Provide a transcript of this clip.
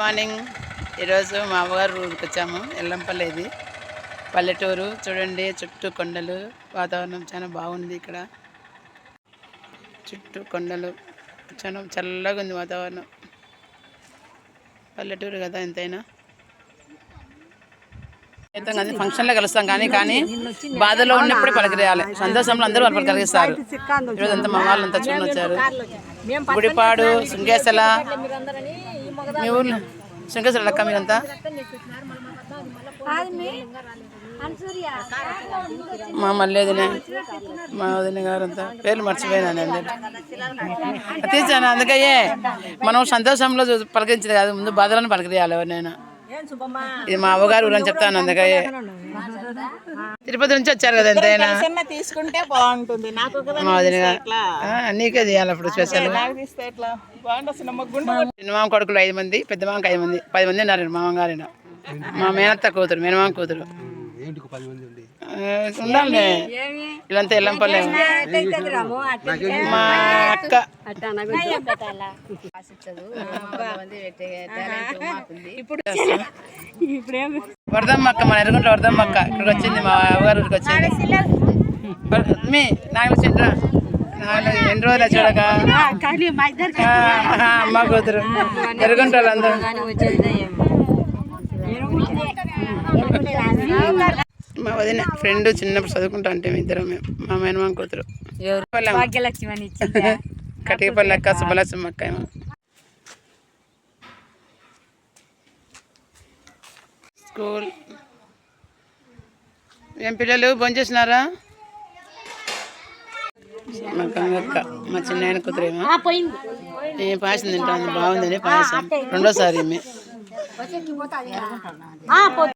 Morning ఈరోజు మా అమ్మగారు ఊరికి వచ్చాము ఎల్లంపల్లి ఇది. పల్లెటూరు చూడండి చుట్టూ కొండలు వాతావరణం చాలా బాగుంది ఇక్కడ. చుట్టూ కొండలు చాలా చల్లగా ఉంది వాతావరణం. పల్లెటూరు కదా ఎంతైనా. అది ఫంక్షన్లో కలుస్తాం కానీ కానీ బాధలో ఉన్నప్పుడు పలకరేయాలి. సంతోషంలో అందరూ వాళ్ళు పలకరిస్తారు. ఈరోజు అంతా మా వాళ్ళంతా చూడొచ్చారు. గుడిపాడు శృంగేశల మీ ఊర్లో? శృంగేశ్వర అక్క మీరంతా? మా మల్లేదినే మా వదిన గారంతా. పేర్లు మర్చిపోయినాను అందరు తీసాను అందుకయ్యే మనం సంతోషంలో చూ- పలకరించేది కాదు ముందు బాధలను పలకరియాలి ఎవరినైనా. ఇది మా అవ్వగారు ఊరని చెప్తాను అందుకయ్యే తిరుపతి నుంచి వచ్చారు కదా ఎంతైనా. తీసుకుంటే బాగుంటుంది. నాకు చేయాలి అప్పుడు స్పెషల్ మామ కొడుకులు ఐదు మంది పెద్ద మామకి ఐదు మంది పది మంది ఉన్నారు మామగారు మా మేనత్త కూతురు మేనమామ కూతురు. ఆ, ఉండాలి వీళ్ళంతా ఎల్లంపల్లె మా అక్క వరదమ్మ అక్క. మన ఎరుగుంట వరదమ్మ అక్క ఇక్కడికి వచ్చింది మా ఊరికి వచ్చింది. మీ నాకు వచ్చిండ్రా ఎన్ని రోజులు చూడక? ఆ, అమ్మ కూతురు. ఎరుగుంట వాళ్ళందరూ. మా వదిన ఫ్రెండ్ చిన్నప్పుడు చదువుకుంటా అంటే ఇద్దరం మేము మా మేనమామ కూతురు. కటికపల్లి అక్క సుబ్బలక్ష్మి అక్క ఏమో. స్కూల్. ఏం పిల్లలు? భోంచేసినారా మా గంగక్క మా చిన్న కూతురు ఏమో. ఏ పాయసం తింటాను బాగుందని పాయసం. రెండోసారి 我先给我打一个啊！啊，